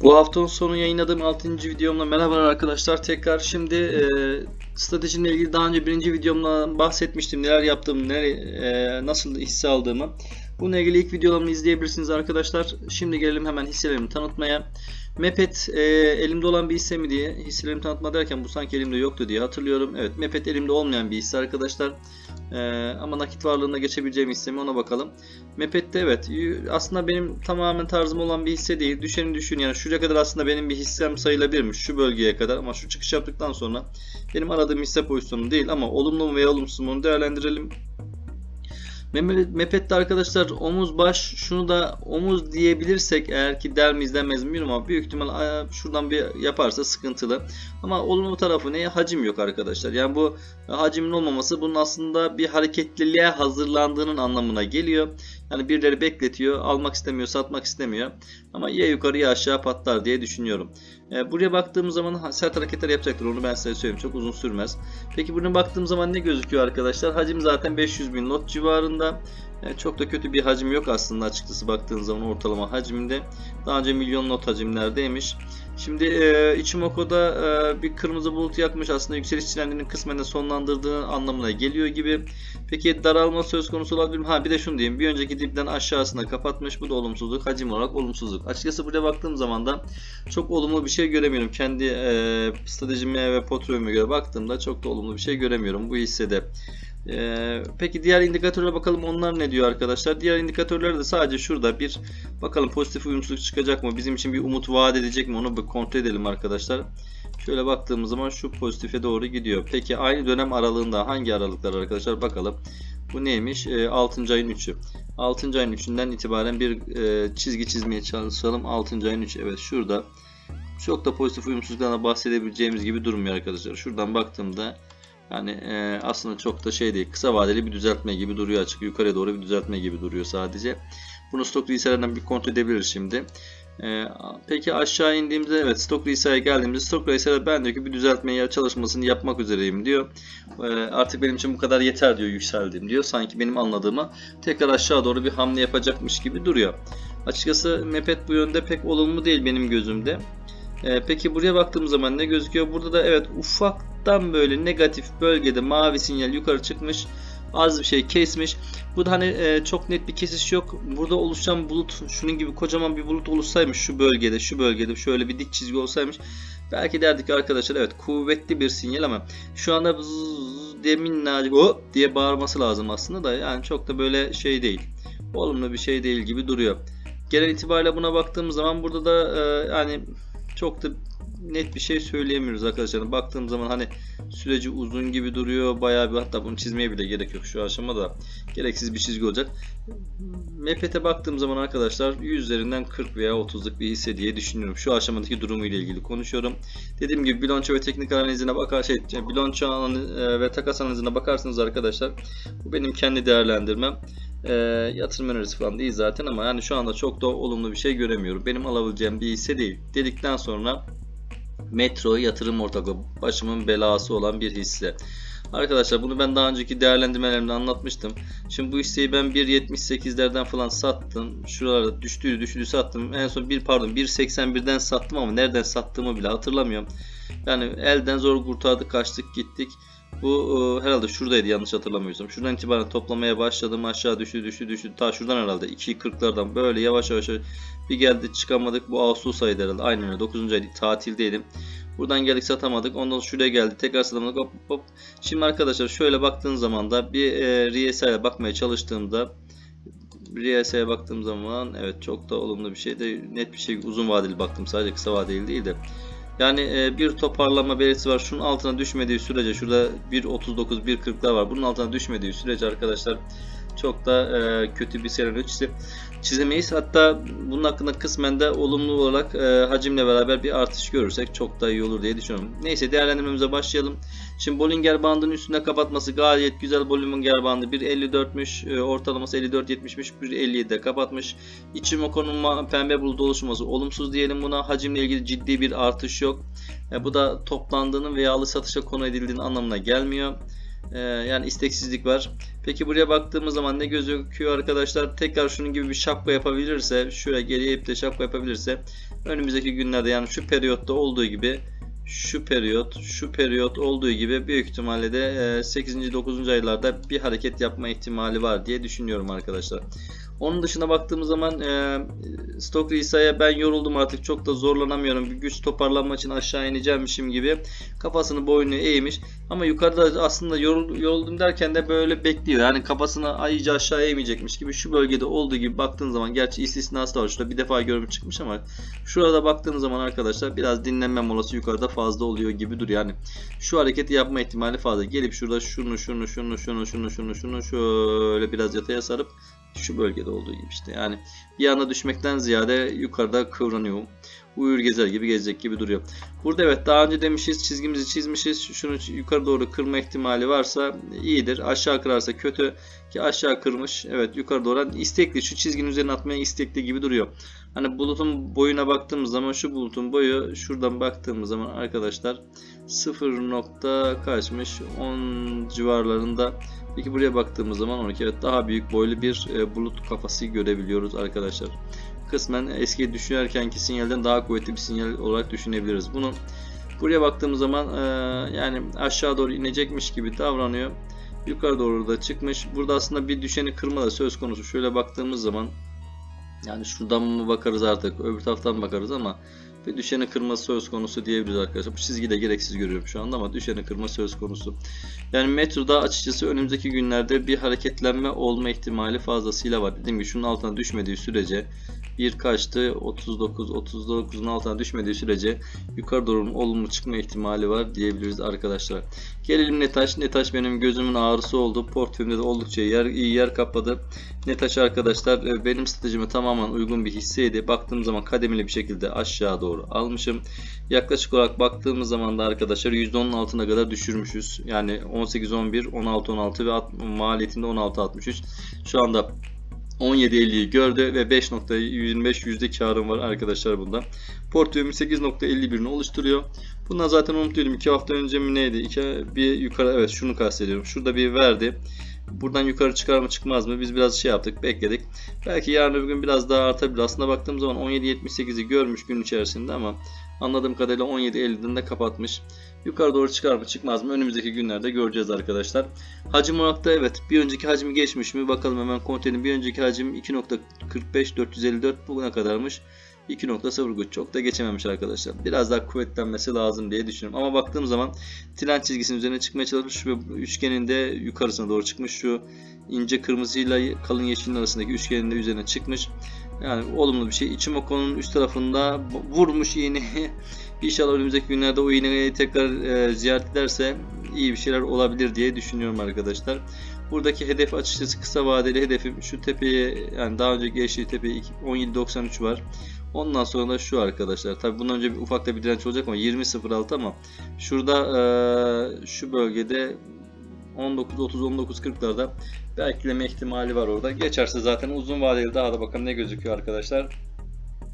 Bu haftanın sonu yayınladığım 6. videomla merhaba arkadaşlar. Tekrar şimdi e, stratejimle ilgili daha önce birinci videomda bahsetmiştim. Neler yaptığımı, nere, e, nasıl hisse aldığımı. Bununla ilgili ilk videolarımı izleyebilirsiniz arkadaşlar. Şimdi gelelim hemen hisselerimi tanıtmaya. Mepet e, elimde olan bir hisse mi diye hisselerimi tanıtma derken bu sanki elimde yoktu diye hatırlıyorum. Evet Mepet elimde olmayan bir hisse arkadaşlar. E, ama nakit varlığına geçebileceğim hisse mi ona bakalım. Mepet'te evet aslında benim tamamen tarzım olan bir hisse değil. Düşeni düşün yani şuraya kadar aslında benim bir hissem sayılabilirmiş şu bölgeye kadar ama şu çıkış yaptıktan sonra benim aradığım hisse pozisyonu değil ama olumlu mu veya olumsuz mu onu değerlendirelim. Mepet'te arkadaşlar omuz baş şunu da omuz diyebilirsek eğer ki der mi izlemez mi ama büyük ihtimal şuradan bir yaparsa sıkıntılı. Ama olumlu tarafı ne? Hacim yok arkadaşlar. Yani bu hacimin olmaması bunun aslında bir hareketliliğe hazırlandığının anlamına geliyor. Yani birileri bekletiyor, almak istemiyor, satmak istemiyor. Ama ya yukarı ya aşağı patlar diye düşünüyorum. E, buraya baktığımız zaman sert hareketler yapacaktır. Onu ben size söyleyeyim. Çok uzun sürmez. Peki buraya baktığım zaman ne gözüküyor arkadaşlar? Hacim zaten 500 bin lot civarında. E, çok da kötü bir hacim yok aslında açıkçası baktığınız zaman ortalama hacimde. Daha önce milyon lot hacimlerdeymiş. Şimdi e, Ichimoku'da e, bir kırmızı bulut yakmış aslında yükseliş trendinin kısmen de sonlandırdığı anlamına geliyor gibi. Peki daralma söz konusu olabilir mi? Ha bir de şunu diyeyim. Bir önceki dipten aşağısına kapatmış. Bu da olumsuzluk. Hacim olarak olumsuzluk. Açıkçası buraya baktığım zaman da çok olumlu bir şey göremiyorum. Kendi e, stratejime ve portföyüme göre baktığımda çok da olumlu bir şey göremiyorum bu hissede. E, peki diğer indikatörlere bakalım onlar ne diyor arkadaşlar. Diğer indikatörler de sadece şurada bir bakalım pozitif uyumsuzluk çıkacak mı? Bizim için bir umut vaat edecek mi? Onu bir kontrol edelim arkadaşlar. Şöyle baktığımız zaman şu pozitife doğru gidiyor. Peki aynı dönem aralığında hangi aralıklar arkadaşlar bakalım. Bu neymiş? E, 6. ayın 3'ü. 6. ayın 3'ünden itibaren bir e, çizgi çizmeye çalışalım. 6. ayın 3'ü. Evet şurada. Çok da pozitif uyumsuzluklardan bahsedebileceğimiz gibi durmuyor arkadaşlar. Şuradan baktığımda yani e, aslında çok da şey değil. Kısa vadeli bir düzeltme gibi duruyor açık. Yukarıya doğru bir düzeltme gibi duruyor sadece. Bunu stok hisselerden bir kontrol edebiliriz şimdi. Ee, peki aşağı indiğimizde evet stok hisse'ye geldiğimizde stok hisseler ben diyor ki bir düzeltme çalışmasını yapmak üzereyim diyor. Ee, artık benim için bu kadar yeter diyor yükseldim diyor. Sanki benim anladığıma tekrar aşağı doğru bir hamle yapacakmış gibi duruyor. Açıkçası Mepet bu yönde pek olumlu değil benim gözümde. Ee, peki buraya baktığım zaman ne gözüküyor? Burada da evet ufaktan böyle negatif bölgede mavi sinyal yukarı çıkmış. Az bir şey kesmiş. Bu da hani e, çok net bir kesiş yok. Burada oluşan bulut şunun gibi kocaman bir bulut oluşsaymış şu bölgede, şu bölgede şöyle bir dik çizgi olsaymış. Belki derdik arkadaşlar evet kuvvetli bir sinyal ama şu anda diye minnacık o diye bağırması lazım aslında da yani çok da böyle şey değil. Olumlu bir şey değil gibi duruyor. Genel itibariyle buna baktığımız zaman burada da e, yani çok da net bir şey söyleyemiyoruz arkadaşlar. Baktığım zaman hani süreci uzun gibi duruyor. Bayağı bir hatta bunu çizmeye bile gerek yok şu aşamada. Gereksiz bir çizgi olacak. Mepet'e baktığım zaman arkadaşlar 100 üzerinden 40 veya 30'luk bir hisse diye düşünüyorum. Şu aşamadaki durumu ile ilgili konuşuyorum. Dediğim gibi bilanço ve teknik analizine bakar şey bilanço e, ve takas analizine bakarsınız arkadaşlar. Bu benim kendi değerlendirmem. E, yatırım önerisi falan değil zaten ama yani şu anda çok da olumlu bir şey göremiyorum. Benim alabileceğim bir hisse değil. Dedikten sonra Metro yatırım ortaklığı başımın belası olan bir hisse. Arkadaşlar bunu ben daha önceki değerlendirmelerimde anlatmıştım. Şimdi bu hisseyi ben 1.78'lerden falan sattım. Şuralarda düştüğü düştüğü sattım. En son bir pardon 1.81'den sattım ama nereden sattığımı bile hatırlamıyorum. Yani elden zor kurtardık kaçtık gittik. Bu e, herhalde şuradaydı yanlış hatırlamıyorsam. Şuradan itibaren toplamaya başladım. Aşağı düştü düştü düştü. Ta şuradan herhalde 2.40'lardan böyle yavaş yavaş bir geldi çıkamadık. Bu Ağustos ayıydı herhalde. Aynen öyle 9. ay tatildeydim. Buradan geldik satamadık. Ondan şuraya geldi. Tekrar satamadık. Hop hop. Şimdi arkadaşlar şöyle baktığın zaman da bir e, RSI'ye bakmaya çalıştığımda RSI'ye baktığım zaman evet çok da olumlu bir şey de net bir şey uzun vadeli baktım sadece kısa vadeli değil de yani e, bir toparlama belirtisi var. Şunun altına düşmediği sürece şurada 1.39 1.40'lar var. Bunun altına düşmediği sürece arkadaşlar çok da e, kötü bir senaryo çize- çizemeyiz. Hatta bunun hakkında kısmen de olumlu olarak e, hacimle beraber bir artış görürsek çok da iyi olur diye düşünüyorum. Neyse değerlendirmemize başlayalım. Şimdi Bollinger bandının üstünde kapatması gayet güzel. Bollinger bandı 1.54'müş. E, ortalaması 54.70'miş. 1.57'de kapatmış. Ichimoku'nun ma- pembe bulut oluşması olumsuz diyelim buna. Hacimle ilgili ciddi bir artış yok. E, bu da toplandığının veya alış satışa konu edildiğinin anlamına gelmiyor. Ee, yani isteksizlik var. Peki buraya baktığımız zaman ne gözüküyor arkadaşlar? Tekrar şunun gibi bir şapka yapabilirse, şuraya geriye ip de şapka yapabilirse önümüzdeki günlerde yani şu periyotta olduğu gibi şu periyot, şu periyot olduğu gibi büyük ihtimalle de e, 8. 9. aylarda bir hareket yapma ihtimali var diye düşünüyorum arkadaşlar. Onun dışına baktığımız zaman e, Stok Risa'ya ben yoruldum artık çok da zorlanamıyorum. Bir güç toparlanma için aşağı ineceğimmişim gibi kafasını boynu eğmiş. Ama yukarıda aslında yorul, yoruldum derken de böyle bekliyor. Yani kafasını iyice aşağı eğmeyecekmiş gibi şu bölgede olduğu gibi baktığın zaman gerçi istisnası da var. Şurada bir defa görmüş çıkmış ama şurada baktığınız zaman arkadaşlar biraz dinlenme molası yukarıda fazla oluyor gibi duruyor. Yani şu hareketi yapma ihtimali fazla. Gelip şurada şunu şunu şunu şunu şunu şunu şunu şöyle biraz yataya sarıp şu bölgede olduğu gibi işte. Yani bir anda düşmekten ziyade yukarıda kıvranıyor. Uyur gezer gibi gezecek gibi duruyor. Burada evet daha önce demişiz çizgimizi çizmişiz. Şunu yukarı doğru kırma ihtimali varsa iyidir. Aşağı kırarsa kötü ki aşağı kırmış. Evet yukarı doğru istekli şu çizginin üzerine atmaya istekli gibi duruyor. Hani bulutun boyuna baktığımız zaman şu bulutun boyu şuradan baktığımız zaman arkadaşlar 0 nokta kaçmış 10 civarlarında. Peki buraya baktığımız zaman 12 evet daha büyük boylu bir e, bulut kafası görebiliyoruz arkadaşlar. Kısmen eski düşünürkenki sinyalden daha kuvvetli bir sinyal olarak düşünebiliriz. Bunu buraya baktığımız zaman e, yani aşağı doğru inecekmiş gibi davranıyor. Yukarı doğru da çıkmış. Burada aslında bir düşeni kırma da söz konusu. Şöyle baktığımız zaman yani şuradan mı bakarız artık öbür taraftan bakarız ama bir düşeni kırma söz konusu diyebiliriz arkadaşlar. Bu çizgiyi de gereksiz görüyorum şu anda ama düşeni kırma söz konusu. Yani metroda açıkçası önümüzdeki günlerde bir hareketlenme olma ihtimali fazlasıyla var. Dediğim gibi şunun altına düşmediği sürece bir kaçtı 39 39'un altına düşmediği sürece yukarı doğru olumlu çıkma ihtimali var diyebiliriz arkadaşlar. Gelelim Netaş. Netaş benim gözümün ağrısı oldu. Portföyümde de oldukça yer, iyi yer kapladı. Netaş arkadaşlar e, benim stratejime tamamen uygun bir hisseydi. Baktığım zaman kademeli bir şekilde aşağı doğru almışım. Yaklaşık olarak baktığımız zaman da arkadaşlar %10'un altına kadar düşürmüşüz. Yani 18 11 16 16 ve maliyetinde 16 63. Şu anda 17.50'yi gördü ve 5.25 yüzde karım var arkadaşlar bunda. Portföyüm 8.51'ini oluşturuyor. Bundan zaten unutuyordum. 2 hafta önce mi neydi? İki, bir yukarı evet şunu kastediyorum. Şurada bir verdi. Buradan yukarı çıkar mı çıkmaz mı? Biz biraz şey yaptık, bekledik. Belki yarın öbür gün biraz daha artabilir. Aslında baktığım zaman 17.78'i görmüş gün içerisinde ama anladığım kadarıyla 17.50'den de kapatmış. Yukarı doğru çıkar mı çıkmaz mı önümüzdeki günlerde göreceğiz arkadaşlar. Hacim olarak da evet bir önceki hacmi geçmiş mi bakalım hemen konteynerin bir önceki hacim 2.45 454 bugüne kadarmış. 2.03 çok da geçememiş arkadaşlar. Biraz daha kuvvetlenmesi lazım diye düşünüyorum. Ama baktığım zaman tren çizgisinin üzerine çıkmaya çalışmış ve üçgenin de yukarısına doğru çıkmış. Şu ince kırmızıyla kalın yeşilin arasındaki üçgenin de üzerine çıkmış. Yani olumlu bir şey. İçimoko'nun üst tarafında vurmuş iğneyi. İnşallah önümüzdeki günlerde o iğneyi tekrar e, ziyaret ederse iyi bir şeyler olabilir diye düşünüyorum arkadaşlar. Buradaki hedef açıkçası kısa vadeli hedefim şu tepeye yani daha önce geçtiği tepeye 17.93 var. Ondan sonra da şu arkadaşlar. Tabi bundan önce bir ufak da bir direnç olacak ama 20.06 ama şurada e, şu bölgede 19 30 19 40'larda bekleme ihtimali var orada. Geçerse zaten uzun vadeli daha da bakalım ne gözüküyor arkadaşlar.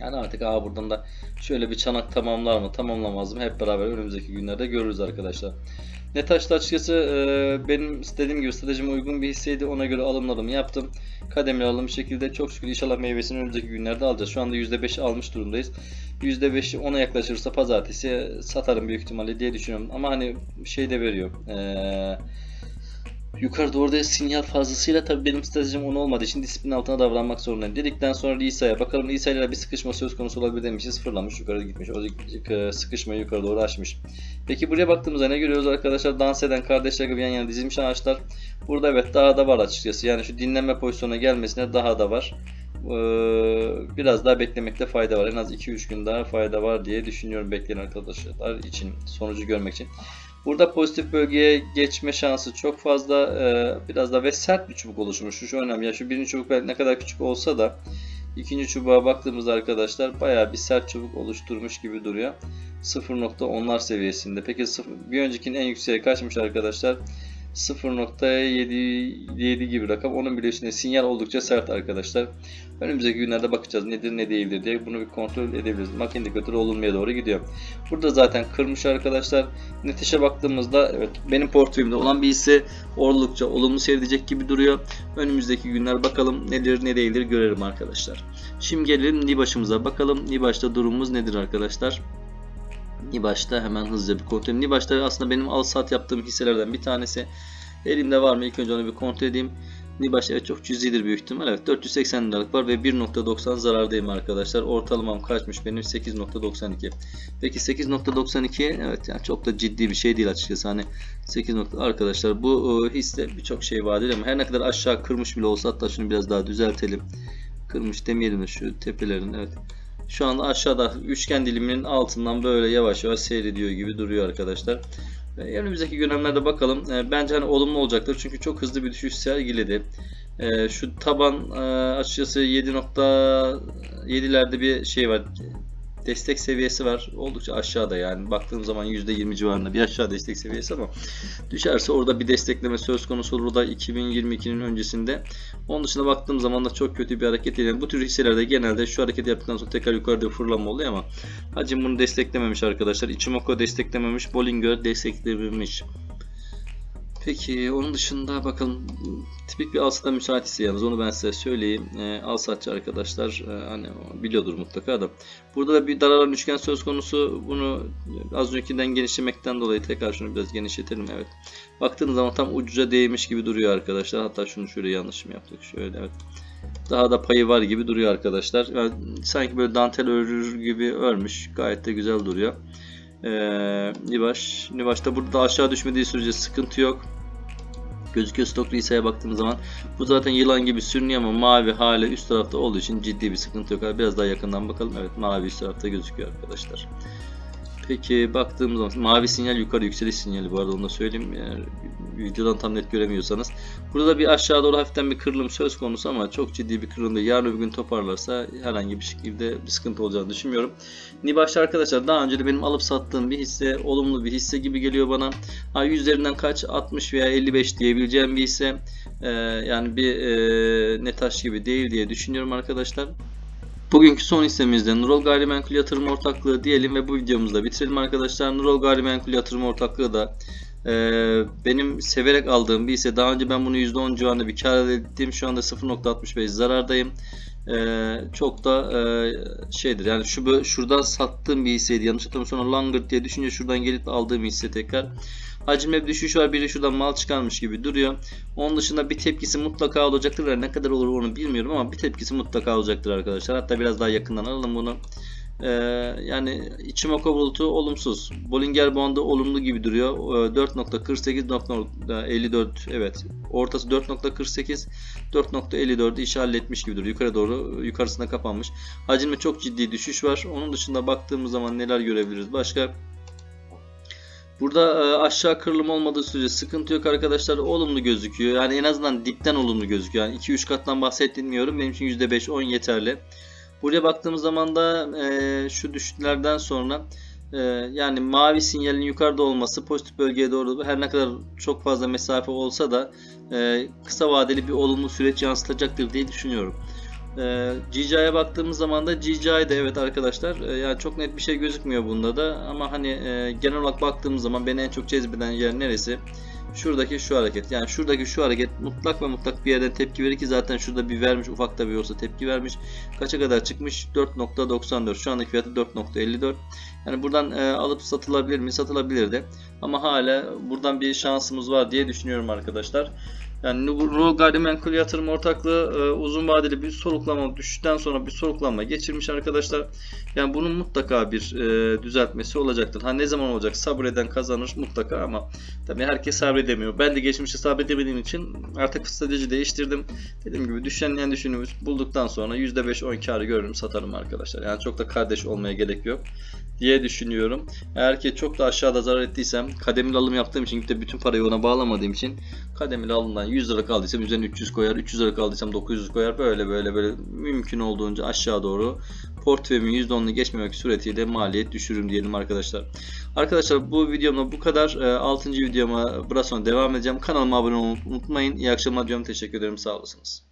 Yani artık aha buradan da şöyle bir çanak tamamlar mı tamamlamaz mı hep beraber önümüzdeki günlerde görürüz arkadaşlar. Netaş'ta açıkçası e, benim istediğim gibi stratejime uygun bir hisseydi. Ona göre alımlarımı yaptım. Kademeli alım şekilde çok şükür inşallah meyvesini önümüzdeki günlerde alacağız. Şu anda %5 almış durumdayız. %5'i ona yaklaşırsa pazartesi satarım büyük ihtimalle diye düşünüyorum. Ama hani şey de veriyor. Eee Yukarı doğru sinyal fazlasıyla tabii benim stratejim onu olmadığı için disiplin altına davranmak zorundayım. Dedikten sonra Lisa'ya bakalım Lisa ile bir sıkışma söz konusu olabilir demişiz. Fırlamış yukarı gitmiş. O sıkışmayı yukarı doğru açmış. Peki buraya baktığımızda ne görüyoruz arkadaşlar? Dans eden kardeşler gibi yan yana dizilmiş ağaçlar. Burada evet daha da var açıkçası. Yani şu dinlenme pozisyonuna gelmesine daha da var. Ee, biraz daha beklemekte fayda var. En az 2-3 gün daha fayda var diye düşünüyorum bekleyen arkadaşlar için sonucu görmek için. Burada pozitif bölgeye geçme şansı çok fazla. Ee, biraz da ve sert bir çubuk oluşmuş. Şu, önemli. Ya şu birinci çubuk ne kadar küçük olsa da ikinci çubuğa baktığımızda arkadaşlar bayağı bir sert çubuk oluşturmuş gibi duruyor. 0.10'lar seviyesinde. Peki bir öncekinin en yükseğe kaçmış arkadaşlar? 0.77 gibi rakam. Onun bile üstünde sinyal oldukça sert arkadaşlar. Önümüzdeki günlerde bakacağız nedir ne değildir diye bunu bir kontrol edebiliriz. MAC indikatörü olumluya doğru gidiyor. Burada zaten kırmış arkadaşlar. Netişe baktığımızda evet benim portföyümde olan bir hisse oldukça olumlu seyredecek gibi duruyor. Önümüzdeki günler bakalım nedir ne değildir görelim arkadaşlar. Şimdi gelelim Nibaş'ımıza bakalım. Nibaş'ta durumumuz nedir arkadaşlar? Nibaş'ta hemen hızlıca bir kontrol edeyim. Nibaş'ta aslında benim al sat yaptığım hisselerden bir tanesi. Elimde var mı? İlk önce onu bir kontrol edeyim. Nibaş evet çok cüzidir büyük ihtimal. Evet 480 liralık var ve 1.90 zarardayım arkadaşlar. Ortalamam kaçmış benim 8.92. Peki 8.92 evet yani çok da ciddi bir şey değil açıkçası. Hani 8. nokta- arkadaşlar bu e, hisse birçok şey vaat ediyor ama her ne kadar aşağı kırmış bile olsa hatta şunu biraz daha düzeltelim. Kırmış demeyelim de şu tepelerin evet. Şu anda aşağıda üçgen diliminin altından böyle yavaş yavaş seyrediyor gibi duruyor arkadaşlar. Önümüzdeki dönemlerde bakalım. E, Bence hani olumlu olacaktır çünkü çok hızlı bir düşüş sergiledi. E, Şu taban e, açıkçası 7.7'lerde bir şey var. Destek seviyesi var. Oldukça aşağıda yani. Baktığım zaman %20 civarında bir aşağı destek seviyesi ama düşerse orada bir destekleme söz konusu olur. Da 2022'nin öncesinde. Onun dışında baktığım zaman da çok kötü bir hareket değil. Bu tür hisselerde genelde şu hareket yaptıktan sonra tekrar yukarıda fırlama oluyor ama hacim bunu desteklememiş arkadaşlar. Ichimoku desteklememiş. Bollinger desteklememiş. Peki onun dışında bakalım tipik bir alsata müsait yalnız onu ben size söyleyeyim. E, alsatçı arkadaşlar e, hani biliyordur mutlaka da. Burada da bir daralan üçgen söz konusu. Bunu az öncekinden genişlemekten dolayı tekrar şunu biraz genişletelim. Evet. Baktığınız zaman tam ucuca değmiş gibi duruyor arkadaşlar. Hatta şunu şöyle yanlış mı yaptık? Şöyle evet. Daha da payı var gibi duruyor arkadaşlar. Yani sanki böyle dantel örür gibi örmüş. Gayet de güzel duruyor. Ee, Nivaş. Nivaş'ta burada aşağı düşmediği sürece sıkıntı yok. Gözüküyor stok liseye baktığımız zaman bu zaten yılan gibi sürünüyor ama mavi hali üst tarafta olduğu için ciddi bir sıkıntı yok. Biraz daha yakından bakalım. Evet mavi üst tarafta gözüküyor arkadaşlar. Peki baktığımız zaman mavi sinyal yukarı yükseliş sinyali bu arada onu da söyleyeyim. Yani videodan tam net göremiyorsanız. Burada bir aşağı doğru hafiften bir kırılım söz konusu ama çok ciddi bir kırılım değil. Yarın öbür gün toparlarsa herhangi bir şekilde bir sıkıntı olacağını düşünmüyorum. Nibaş'ta arkadaşlar daha önce de benim alıp sattığım bir hisse olumlu bir hisse gibi geliyor bana. Ha, yüzlerinden kaç 60 veya 55 diyebileceğim bir hisse. Ee, yani bir e, netaş gibi değil diye düşünüyorum arkadaşlar. Bugünkü son hissemizde Nurol Gayrimenkul Yatırım Ortaklığı diyelim ve bu videomuzu da bitirelim arkadaşlar. Nurol Gayrimenkul Yatırım Ortaklığı da e, benim severek aldığım bir hisse. Daha önce ben bunu %10 civarında bir kar elde ettim. Şu anda 0.65 zarardayım. E, çok da e, şeydir yani şu şuradan sattığım bir hisseydi. Yanlış hatırlamıyorsam sonra Langırt diye düşünce şuradan gelip aldığım hisse tekrar. Hacimde bir düşüş var. Biri şuradan mal çıkarmış gibi duruyor. Onun dışında bir tepkisi mutlaka olacaktır. Ne kadar olur onu bilmiyorum ama bir tepkisi mutlaka olacaktır arkadaşlar. Hatta biraz daha yakından alalım bunu. Ee, yani Ichimoku bulutu olumsuz. Bollinger Band'ı olumlu gibi duruyor. Ee, 4.48 evet. Ortası 4.48 4.54'ü işi halletmiş gibi duruyor. Yukarı doğru yukarısına kapanmış. Hacimde çok ciddi düşüş var. Onun dışında baktığımız zaman neler görebiliriz? Başka Burada e, aşağı kırılım olmadığı sürece sıkıntı yok arkadaşlar. Olumlu gözüküyor. Yani en azından dipten olumlu gözüküyor. Yani 2-3 kattan bahsetmiyorum. Benim için %5-10 yeterli. Buraya baktığımız zaman da e, şu düşüşlerden sonra e, yani mavi sinyalin yukarıda olması pozitif bölgeye doğru her ne kadar çok fazla mesafe olsa da e, kısa vadeli bir olumlu süreç yansıtacaktır diye düşünüyorum. E, GCI'ye baktığımız zaman da GCI de evet arkadaşlar e, yani çok net bir şey gözükmüyor bunda da ama hani e, genel olarak baktığımız zaman beni en çok cezbeden yer neresi? Şuradaki şu hareket. Yani şuradaki şu hareket mutlak ve mutlak bir yerden tepki verir ki zaten şurada bir vermiş ufak da bir olsa tepki vermiş. Kaça kadar çıkmış? 4.94. Şu andaki fiyatı 4.54. Yani buradan e, alıp satılabilir mi? Satılabilir de. Ama hala buradan bir şansımız var diye düşünüyorum arkadaşlar. Yani Nurul Gayrimenkul Yatırım Ortaklığı e, uzun vadeli bir soluklama düşüşten sonra bir soluklama geçirmiş arkadaşlar. Yani bunun mutlaka bir e, düzeltmesi olacaktır. Ha ne zaman olacak? Sabreden kazanır mutlaka ama tabii herkes sabredemiyor. Ben de geçmişte sabredemediğim için artık strateji değiştirdim. Dediğim gibi düşenleyen düşünümüz bulduktan sonra %5-10 karı görürüm satarım arkadaşlar. Yani çok da kardeş olmaya gerek yok diye düşünüyorum. Eğer ki çok da aşağıda zarar ettiysem kademeli alım yaptığım için de bütün parayı ona bağlamadığım için kademeli alımdan 100 lira kaldıysam üzerine 300 koyar, 300 lira kaldıysam 900 koyar. Böyle böyle böyle mümkün olduğunca aşağı doğru portföyümün %10'unu geçmemek suretiyle maliyet düşürürüm diyelim arkadaşlar. Arkadaşlar bu videomda bu kadar. 6. videoma biraz sonra devam edeceğim. Kanalıma abone olmayı unutmayın. İyi akşamlar diyorum. Teşekkür ederim. Sağ olasınız.